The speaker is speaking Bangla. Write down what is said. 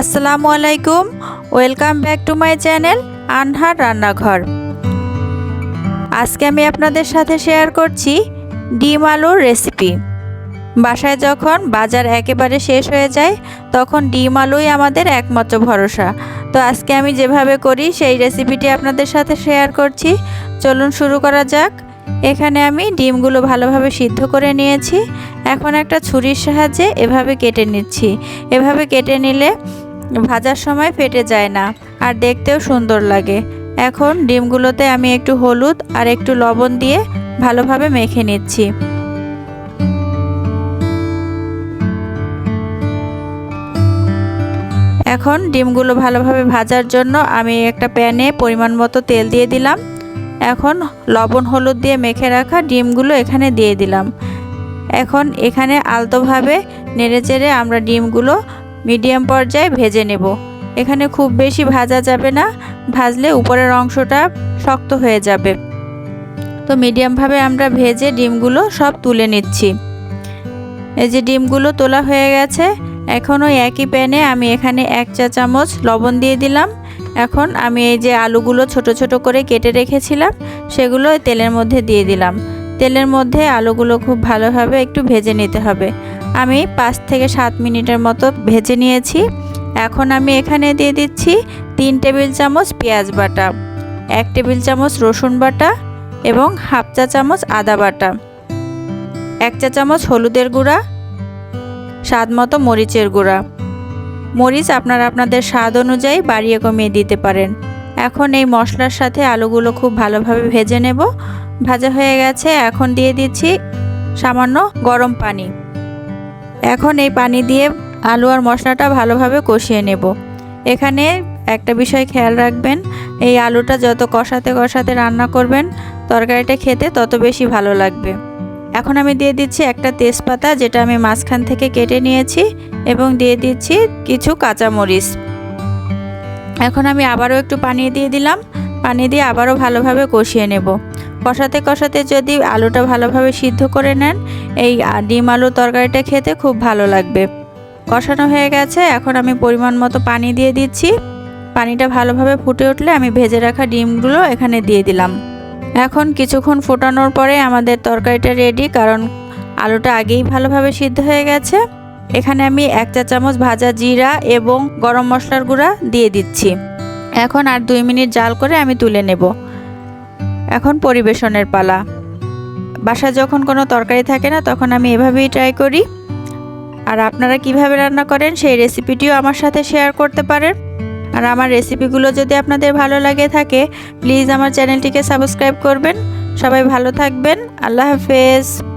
আসসালামু আলাইকুম। Welcome back to my channel Anhar Rannaghor আজকে আমি আপনাদের সাথে শেয়ার করছি ডিম আলুর রেসিপি বাসায় যখন বাজার একেবারে শেষ হয়ে যায়, তখন ডিম আলুই আমাদের একমাত্র ভরসা। তো আজকে আমি যেভাবে করি, সেই রেসিপিটি আপনাদের সাথে শেয়ার করছি। চলুন শুরু করা যাক। এখানে আমি ডিমগুলো ভালোভাবে সিদ্ধ করে নিয়েছি। এখন একটা ছুরির সাহায্যে এভাবে কেটে নিচ্ছি। এভাবে কেটে নিলে ভাজার সময় ফেটে যায় না, আর দেখতেও সুন্দর লাগে। এখন ডিমগুলোতে আমি একটু হলুদ আর একটু লবণ দিয়ে ভালোভাবে মেখে নিচ্ছি। এখন ডিমগুলো ভালোভাবে ভাজার জন্য আমি একটা প্যানে পরিমাণ মতো তেল দিয়ে দিলাম। এখন লবণ হলুদ দিয়ে মেখে রাখা ডিমগুলো এখানে দিয়ে দিলাম। এখন এখানে আলতোভাবে নেড়েচেড়ে আমরা ডিমগুলো মিডিয়াম পর্যায়ে ভেজে নেব। এখানে খুব বেশি ভাজা যাবে না, ভাজলে উপরের অংশটা শক্ত হয়ে যাবে। তো মিডিয়ামভাবে আমরা ভেজে ডিমগুলো সব তুলে নিচ্ছি। এই যে ডিমগুলো তোলা হয়ে গেছে এখন ওই একই প্যানে আমি এখানে এক চা চামচ লবণ দিয়ে দিলাম। এখন আমি এই যে আলুগুলো ছোট ছোট করে কেটে রেখেছিলাম, সেগুলো তেলের মধ্যে দিয়ে দিলাম। তেলের মধ্যে আলুগুলো খুব ভালোভাবে একটু ভেজে নিতে হবে। আমি পাঁচ থেকে সাত মিনিটের মতো ভেজে নিয়েছি। এখন আমি এখানে দিয়ে দিচ্ছি তিন টেবিল চামচ পেঁয়াজ বাটা, এক টেবিল চামচ রসুন বাটা এবং হাফ চা চামচ আদা বাটা, এক চা চামচ হলুদের গুঁড়া, স্বাদ মতো মরিচের গুঁড়া। মরিচ আপনারা আপনাদের স্বাদ অনুযায়ী বাড়িয়ে কমিয়ে দিতে পারেন। এখন এই মশলার সাথে আলুগুলো খুব ভালোভাবে ভেজে নেব। ভাজা হয়ে গেছে, এখন দিয়ে দিচ্ছি সামান্য গরম পানি। এখন এই পানি দিয়ে আলু আর মশলাটা ভালোভাবে কষিয়ে নেব। এখানে একটা বিষয় খেয়াল রাখবেন, এই আলুটা যত কষাতে কষাতে রান্না করবেন, তরকারিটা খেতে তত বেশি ভালো লাগবে। এখন আমি দিয়ে দিচ্ছি একটা তেজপাতা, যেটা আমি মাঝখান থেকে কেটে নিয়েছি এবং দিয়ে দিচ্ছি কিছু কাঁচামরিচ। এখন আমি আবারও একটু পানি দিয়ে দিলাম, পানি দিয়ে আবারও ভালোভাবে কষিয়ে নেব। কষাতে কষাতে যদি আলুটা ভালোভাবে সিদ্ধ করে নেন, এই ডিম আলু তরকারিটা খেতে খুব ভালো লাগবে। কষানো হয়ে গেছে, এখন আমি পরিমাণ মতো পানি দিয়ে দিচ্ছি। পানিটা ভালোভাবে ফুটে উঠলে আমি ভেজে রাখা ডিমগুলো এখানে দিয়ে দিলাম। এখন কিছুক্ষণ ফোটানোর পরে আমাদের তরকারিটা রেডি কারণ আলুটা আগেই ভালোভাবে সিদ্ধ হয়ে গেছে। এখানে আমি এক চা চামচ ভাজা জিরা এবং গরম মশলার গুঁড়া দিয়ে দিচ্ছি। এখন আর দুই মিনিট জাল করে আমি তুলে নেব। এখন পরিবেশনের পালা। বাসায় যখন কোনো তরকারি থাকে না, তখন আমি এভাবেই ট্রাই করি। আর আপনারা কীভাবে রান্না করেন, সেই রেসিপিটিও আমার সাথে শেয়ার করতে পারেন। আর আমার রেসিপিগুলো যদি আপনাদের ভালো লাগে থাকে প্লিজ আমার চ্যানেলটিকে সাবস্ক্রাইব করবেন। সবাই ভালো থাকবেন। আল্লাহ হাফেজ।